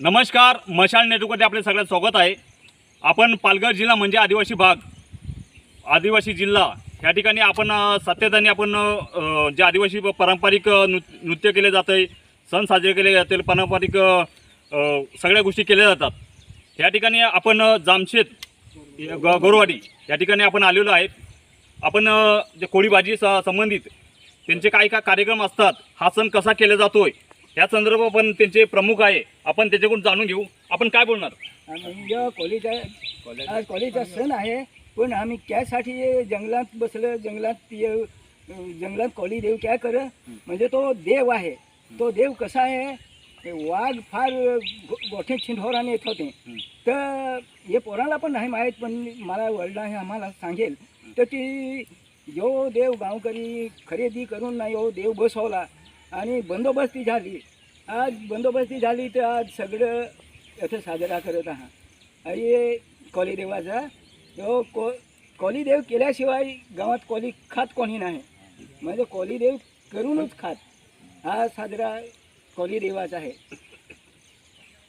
नमस्कार मशाल नेटवर्कमध्ये आपले सगळ्यात स्वागत आहे. आपण पालघर जिल्हा म्हणजे आदिवासी भाग. आदिवासी जिल्हा. या ठिकाणी आपण अ, सातत्याने आपण जे आदिवासी प- पारंपरिक नृ नृत्य केले जाते सण साजरे केले जाते पारंपरिक सगळ्या गोष्टी केल्या जातात. या ठिकाणी आपण जामशेद जामशेत ग गोरवाडी या ठिकाणी आपण आलेलो आहे आपण जे कोळी भाजी स संबंधित त्यांचे काय काय कार्यक्रम असतात हा सण कसा केला जातो आहे या संदर्भात पण त्यांचे प्रमुख आहे. आपण त्याच्याकडून जाणून घेऊ. आपण काय बोलणार? म्हणजे कॉलेजचा आज कॉलेजचा सण आहे. पण आम्ही त्यासाठी जंगलात बसलं. जंगलात जंगलात कॉली देव काय कर? म्हणजे तो देव आहे. तो देव कसा आहे? वाघ फार गो- मोठे छिंडोराने येत होते. तर हे पोराला पण नाही माहीत पण मला वडिला हे आम्हाला सांगेल. तर ती यो देव गावकरी खरेदी करून नाही यो देव बसवला. आणि बंदोबस्ती झाली. आज बंदोबस्ती झाली तर आज सगळं असं साजरा करत आहात. आणि कॉलीदेवाचा तो को कॉलीदेव केल्याशिवाय गावात कॉली खात कोणी नाही. म्हणजे कॉलीदेव करूनच खात. हा साजरा कॉलीदेवाचा आहे.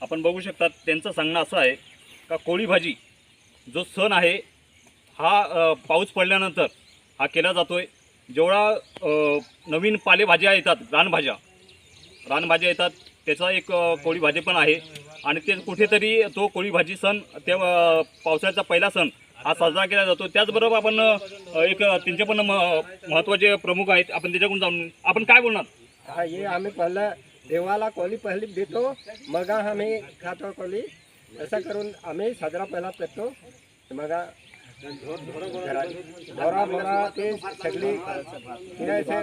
आपण बघू शकतात त्यांचं सांगणं असं आहे का कोळी भाजी जो सण आहे हा अ, पाऊस पडल्यानंतर हा केला जातोय. जेवढा नवीन पालेभाज्या येतात रानभाज्या रानभाज्या येतात त्याचा एक अ, कोळी भाजी पण आहे. आणि ते कुठेतरी तो कोळी भाजी सण ते पावसाळ्याचा पहिला सण हा साजरा केला जातो. त्याचबरोबर आपण एक त्यांचे पण म- महत्त्वाचे प्रमुख आहेत. आपण त्याच्याकडून जाऊन आपण काय बोलणार? हा हे आम्ही पहिला देवाला कोली पहिली देतो मग आम्ही खातो कोली असं करून आम्ही साजरा पहिला पेटतो मग ढोरा मोरा ते सगळी फिरायचे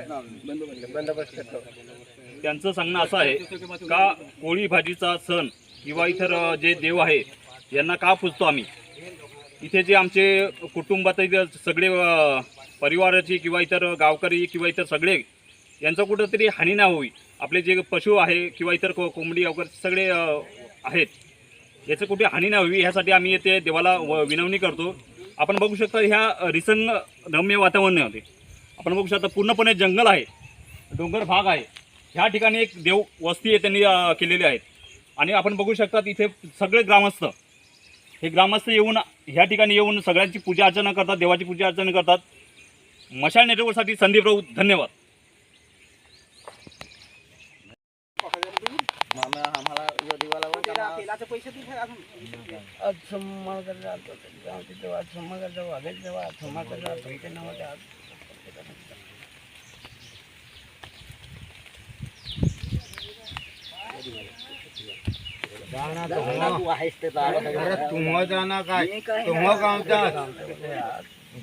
बंदोबस्त करतो. त्यांचं सांगणं असं आहे का कोळी भाजीचा सण किंवा इतर जे देव आहे यांना का पुजतो आम्ही? इथे जे आमचे कुटुंबातील सगळे परिवाराची किंवा इतर गावकरी किंवा इतर सगळे यांचं कुठंतरी हानी नाही होई. आपले जे पशु आहे किंवा इतर को कोंबडी वगैरे सगळे आहेत याचं कुठे हानी नाही होवी ह्यासाठी आम्ही येथे देवाला व- विनवणी करतो. आपण बघू शकता ह्या रिसंग रम्य वातावरणामध्ये आपण बघू शकता पूर्णपणे जंगल आहे डोंगर भाग आहे. ह्या ठिकाणी एक देव वस्ती आहे त्यांनी केलेली आहे आणि आपण बघू शकता इथे सगळे ग्रामस्थ हे ग्रामस्थ येऊन ह्या ठिकाणी येऊन सगळ्यांची पूजा अर्चना करतात देवाची पूजा अर्चना करतात. मशाल नेटवर्कसाठी संदीप राऊत धन्यवाद. आज सम्मान करता गाव तिथं आज सम्मान करता वागेल तेव्हा आज आज तुम्हा जाणार काय? तुम्हा गावचा?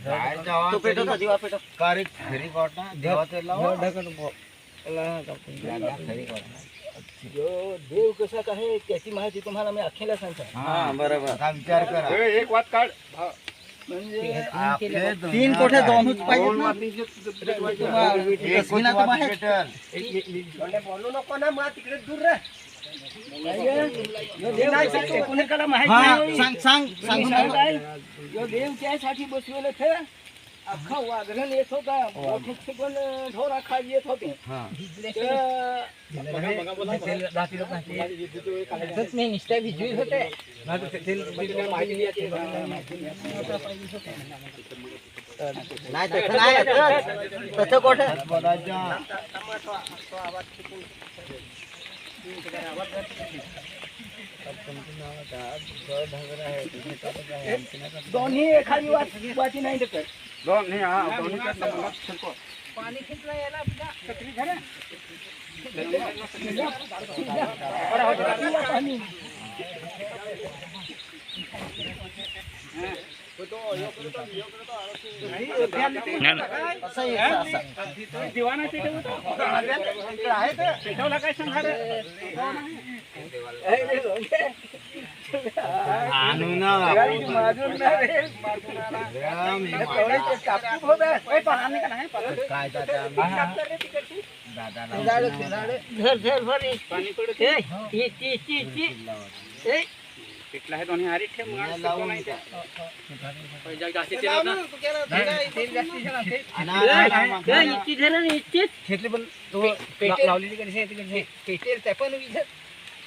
काय जावा तो पेटवता दिवा पेटव. कारी खरी कोटा देवाचे लावा. जो देव कसा आहे त्याची माहिती तुम्हाला मी अखेला सांगतो. हा बरोबर. विचार करा. एक वाद काढ. म्हणजे आपले तीन कोठे दोन पाहिजे एकच वाद भेटल. बोलू नको ना मग तिकडे दूर रे कोणाला माहीत नाही. सांग सांग सांगू काय? जो देव त्यासाठी बसलेलं थे अख्खा वाघरण येत होता मोठे पण ढोरा खाली येत होते हा. मी निष्ठा भिजवीत होते नाही तसं नाही तसं कुठं बोलायच्या दोन्ही एखादी वाट वाटी नाही तर पाणी खिचलं याला छत्री धरा. पाणी. दिवाणा तिथे होता. पेटवला काय सांगणार आणू ना माजून ना रे. राम, हे कवळीचे पाणी? पाणी. काय दादा कापलं रे तिकडची. दादाला झाड, झाड. झर, झर, भर. ए, ची, ची, ची, ची. ए. नाही लावून तेल जास्ती. पेटेल. पेटेल ते पण.